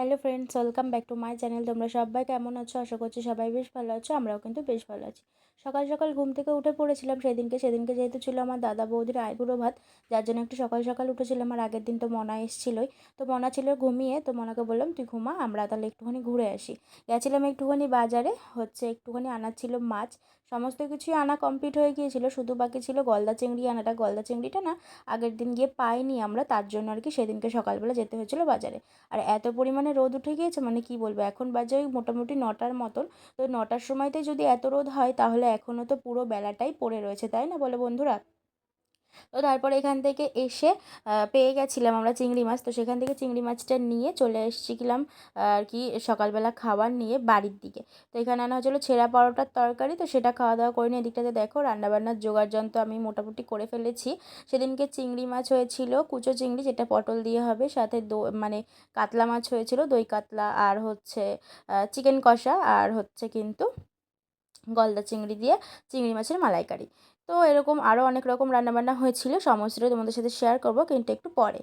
Hello friends welcome back to my channel তোমরা সবাই কেমন আছো? আশা করছি সবাই বেশ ভালো আছো, আমরাও কিন্তু বেশ ভালো আছি। সকাল সকাল ঘুম থেকে উঠে পড়েছিলাম সেদিনকে। সেদিনকে যেহেতু ছিল আমার দাদা বৌদির আইবুড়ো ভাত, যার জন্য একটু সকাল সকাল উঠেছিলাম আর আগের দিন তো মনা এসেছিলোই। তো মনা ছিল ঘুমিয়ে, তো মনাকে বললাম, তুই ঘুমা, আমরা তাহলে একটুখানি ঘুরে আসি। গেছিলাম একটুখানি বাজারে, হচ্ছে একটুখানি আনার ছিল মাছ। সমস্ত কিছুই আনা কমপ্লিট হয়ে গিয়েছিল, শুধু বাকি ছিল গলদা চিংড়ি আনাটা। গলদা চিংড়িটা না, আগের দিন গিয়ে পাইনি আমরা, তার জন্য আর কি সেদিনকে সকালবেলা যেতে হয়েছিল বাজারে। আর এত পরিমাণে রোদ উঠে গিয়েছে মানে কি বলব? এখন বাজে ওই মোটামুটি নটার মতন। তো নটার সময়তে যদি এত রোদ হয়, তাহলে এখনও তো পুরো বেলাটাই পড়ে রয়েছে, তাই না বলো বন্ধুরা? তো তারপরে এখান থেকে এসে পেয়ে গেছিলাম আমরা চিংড়ি মাছ। তো সেখান থেকে চিংড়ি মাছটা নিয়ে চলে এসেছিলাম, আর কি, সকালবেলা খাবার নিয়ে বাড়ির দিকে। তো এখানে আনা হচ্ছিল ছেঁড়া পরোটার তরকারি। তো সেটা খাওয়া দাওয়া করে নিয়ে এদিকটাতে দেখো, রান্নাবান্নার জোগাড় যন্ত্র আমি মোটামুটি করে ফেলেছি। সেদিনকে চিংড়ি মাছ হয়েছিল, কুচো চিংড়ি, যেটা পটল দিয়ে হবে, সাথে দো মানে কাতলা মাছ হয়েছিল, দই কাতলা, আর হচ্ছে চিকেন কষা, আর হচ্ছে কিন্তু গলদা চিংড়ি দিয়ে চিংড়ি মাছের মালাইকারি। তো এরকম আরও অনেক রকম রান্নাবান্না হয়েছিল। সমস্তটাই তোমাদের সাথে শেয়ার করব, কিন্তু একটু পরে।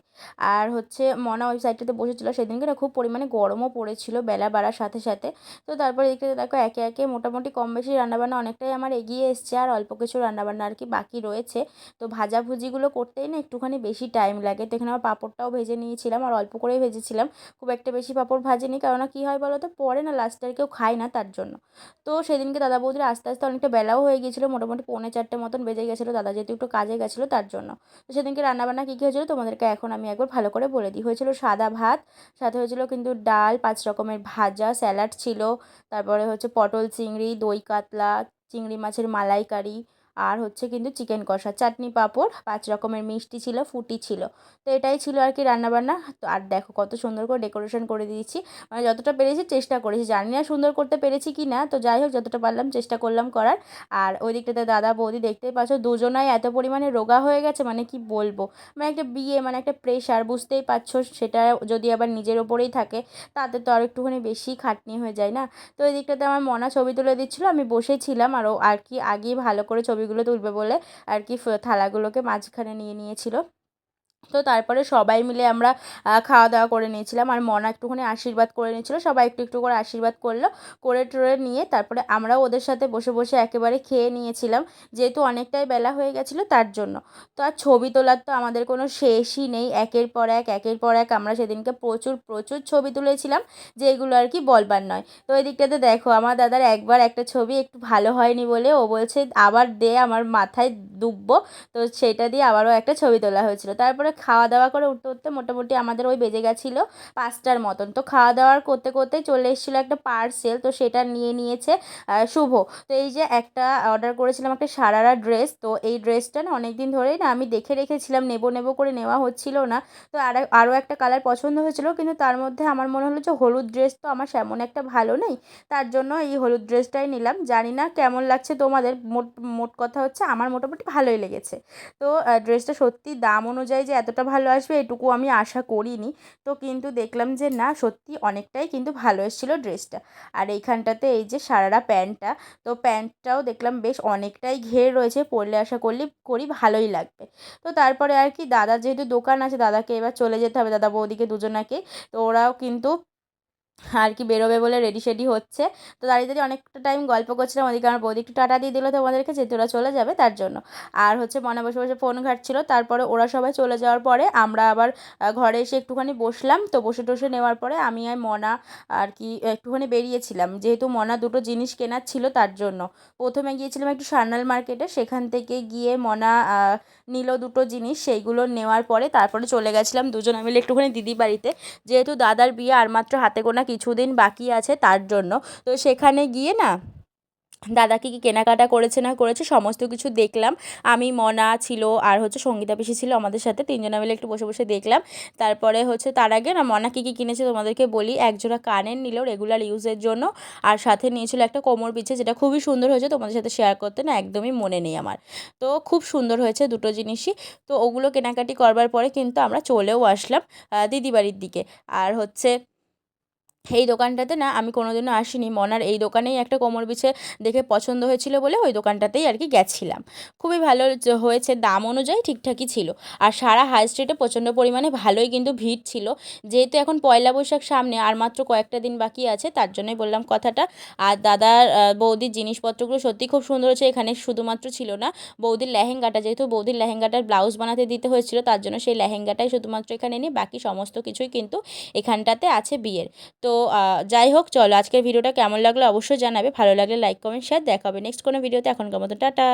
আর হচ্ছে মনা ওই সাইডটাতে বসেছিলো, সেদিনকে না খুব পরিমাণে গরমও পড়েছিল, বেলা বাড়ার সাথে সাথে। তো তারপরে এদিকে দেখো একে একে মোটামুটি কম বেশি রান্নাবান্না অনেকটাই আমার এগিয়ে এসছে, আর অল্প কিছু রান্নাবান্না আর কি বাকি রয়েছে। তো ভাজাভুজিগুলো করতেই না একটুখানি বেশি টাইম লাগে। তো এখানে আমার পাঁপড়টাও ভেজে নিয়েছিলাম, আর অল্প করেই ভেজেছিলাম। খুব একটা বেশি পাঁপড় ভাজিনি কারণ কী হয় বলো তো পরে না লাস্টে কেউ খায় না তার জন্য। তো সেদিনকে দাদা বৌদির আস্তে আস্তে অনেকটা বেলাও হয়ে গিয়েছিল, মোটামুটি পৌনে চারটে মতো মতন বেজে গেছিল, দাদা যেহেতু একটু কাজে গেছিল তার জন্য। তো সেদিনকে রান্নাবান্না কী কী হয়েছিলো তোমাদেরকে এখন আমি একবার ভালো করে বলে দিই। হয়েছিল সাদা ভাত, সাথে হয়েছিল কিন্তু ডাল, পাঁচ রকমের ভাজা, স্যালাড ছিল। তারপরে হচ্ছে পটল, চিংড়ি, দই কাতলা, চিংড়ি মাছের মালাইকারি আর হচ্ছে কিন্তু চিকেন কষা, চাটনি পাঁপড়, পাঁচ রকমের মিষ্টি ছিল, ফুটি ছিল। তো এটাই ছিল আর কি রান্নাবান্না। তো আর দেখো কত সুন্দর করে ডেকোরেশন করে দিয়েছি। মানে যতটা পেরেছি চেষ্টা করেছি। জানি না সুন্দর করতে পেরেছি কি না। তো যাই হোক, যতটা পারলাম চেষ্টা করলাম করার। আর ওই দিকটাতে দাদা বৌদি দেখতেই পাচ্ছ, দুজনাই এত পরিমাণে রোগা হয়ে গেছে মানে কি বলব? মানে একটা বিয়ে মানে একটা প্রেশার বুঝতেই পারছ? সেটা যদি আবার নিজের ওপরেই থাকে, তাতে তো আর একটুখানি বেশি খাটনি হয়ে যায় না? তো এই দিকটাতে আমার মনা ছবি তুলে দিচ্ছিল, আমি বসেছিলাম। আরও আর কি আগেই ভালো করে ছবিগুলো তুলবে বলে আর কি থালাগুলোকে মাঝখানে নিয়ে নিয়েছিল। তো তারপরে সবাই মিলে আমরা খাওয়া দাওয়া করে নিয়েছিলাম। আর মনা একটুখানি আশীর্বাদ করে নিয়েছিলো। সবাই একটু একটু করে আশীর্বাদ করল। করে টরে নিয়ে তারপরে আমরাও ওদের সাথে বসে বসে একেবারে খেয়ে নিয়েছিলাম। যেহেতু অনেকটাই বেলা হয়ে গেছিল তার জন্য। তো আর ছবি তোলার তো আমাদের কোনো শেষই নেই। একের পর এক, একের পর এক আমরা সেদিনকে প্রচুর প্রচুর ছবি তুলেছিলাম যেগুলো আর কি বলবার নয়। তো ওই দিকটাতে দেখো, আমার দাদার একবার একটা ছবি একটু ভালো হয়নি বলে ও বলছে, আবার দে আমার মাথায় ডুববো। তো সেটা দিয়ে আবারও একটা ছবি তোলা হয়েছিল। তারপরে খাওয়া দাওয়া করে উঠতে উঠতে মোটামুটি আমাদের ওই বেজে গেছিল পাঁচটার মতন। তো খাওয়া দাওয়ার করতে করতে চলে এসেছিল একটা পার্সেল তো সেটা নিয়ে নিয়েছে শুভ। তো এই যে একটা অর্ডার করেছিলাম একটা সারারা ড্রেস তো এই ড্রেসটা না অনেক দিন ধরেই না আমি দেখে রেখেছিলাম, নেব নেব করে নেওয়া হচ্ছিল না। তো আর, আরও একটা কালার পছন্দ হয়েছিল, কিন্তু তার মধ্যে আমার মনে হলো যে হলুদ ড্রেস তো আমার সেমন একটা ভালো নেই, তার জন্য এই হলুদ ড্রেসটাই নিলাম। জানি না কেমন লাগছে তোমাদের, মোট মোট কথা হচ্ছে আমার মোটামুটি ভালোই লেগেছে। তো ড্রেসটা সত্যি দাম অনুযায়ী যে এতটা ভালো আসবে এটুকু আমি আশা করিনি। তো কিন্তু দেখলাম যে না, সত্যি অনেকটাই কিন্তু ভালো এসেছিল ড্রেসটা আর এইখানটাতে এই যে সারারা প্যান্টটা, তো প্যান্টটাও দেখলাম বেশ অনেকটাই ঘের রয়েছে পরলে আশা করলে, করি ভালোই লাগবে। তো তারপরে আর কি দাদা যেহেতু দোকান আছে, দাদাকে এবার চলে যেতে হবে, দাদা বৌদিকে দুজনাকে। তো ওরাও কিন্তু আর কি বেরোবে বলে রেডি সেডি হচ্ছে। তো দাঁড়িয়ে দাঁড়িয়ে অনেকটা টাইম গল্প করছিলাম ওদিকে আমার বৌদি একটু টাটা দিয়ে দিল তোমাদেরকে যেহেতু ওরা চলে যাবে তার জন্য। আর হচ্ছে মনে বসে বসে ফোন ঘাটছিল, তারপরে ওরা সবাই চলে যাওয়ার পরে আমরা আবার ঘরে এসে একটুখানি বসলাম। তো বসে টসে নেওয়ার পরে আমি আর মনা আর কি একটুখানি বেরিয়েছিলাম। যেহেতু মনা দুটো জিনিস কেনার ছিল তার জন্য। প্রথমে গিয়েছিলাম একটু সান্নাল মার্কেটে, সেখান থেকে গিয়ে মনা নিল দুটো জিনিস। সেইগুলো নেওয়ার পরে তারপরে চলে গেছিলাম দুজনে মিলে একটুখানি দিদি বাড়িতে। যেহেতু দাদার বিয়ে আর মাত্র হাতে গোনা কিছুদিন বাকি আছে তার জন্য। তো সেখানে গিয়ে না দাদা কি কী কেনাকাটা করেছে না করেছে সমস্ত কিছু দেখলাম। আমি, মনা ছিল আর হচ্ছে সঙ্গীতা পিসি ছিল আমাদের সাথে, তিনজনে মিলে একটু বসে বসে দেখলাম। তারপরে হচ্ছে তার আগে না, মনা কী কী কিনেছে তোমাদেরকে বলি। একজোড়া কানের নিল রেগুলার ইউজের জন্য আর সাথে নিয়েছিল একটা কোমর পিছে যেটা খুবই সুন্দর হয়েছে, তোমাদের সাথে শেয়ার করতে না একদমই মনে নেই আমার। তো খুব সুন্দর হয়েছে দুটো জিনিসই। তো ওগুলো কেনাকাটি করবার পরে কিন্তু আমরা চলেও আসলাম দিদি বাড়ির দিকে। আর হচ্ছে এই দোকানটাতে না আমি কোনোদিনও আসিনি। মনার এই দোকানেই একটা কোমর বিছে দেখে পছন্দ হয়েছিল বলে ওই দোকানটাতেই আর কি গেছিলাম। খুবই ভালো হয়েছে, দাম অনুযায়ী ঠিকঠাকই ছিল। আর সারা হাই স্ট্রিটে প্রচণ্ড পরিমাণে ভালোই কিন্তু ভিড় ছিল। যেহেতু এখন পয়লা বৈশাখ সামনে আর মাত্র কয়েকটা দিন বাকি আছে, তার জন্যই বললাম কথাটা। আর দাদার বৌদির জিনিসপত্রগুলো সত্যি খুব সুন্দর হয়েছে, এখানে শুধুমাত্র ছিল না, বৌদির লেহেঙ্গাটা, যেহেতু বৌদির লেহেঙ্গাটার ব্লাউজ বানাতে দিতে হয়েছিল, তার জন্য সেই লেহেঙ্গাটাই শুধুমাত্র এখানে নেই, বাকি সমস্ত কিছুই কিন্তু এখানটাতে আছে বিয়ের। তো যাই হোক, চলো আজকের ভিডিওটা কেমন লাগল অবশ্যই জানাবে। ভালো লাগলে লাইক কমেন্ট শেয়ার দেখা হবে নেক্সট কোনো ভিডিওতে। এখনকার মতো টাটা।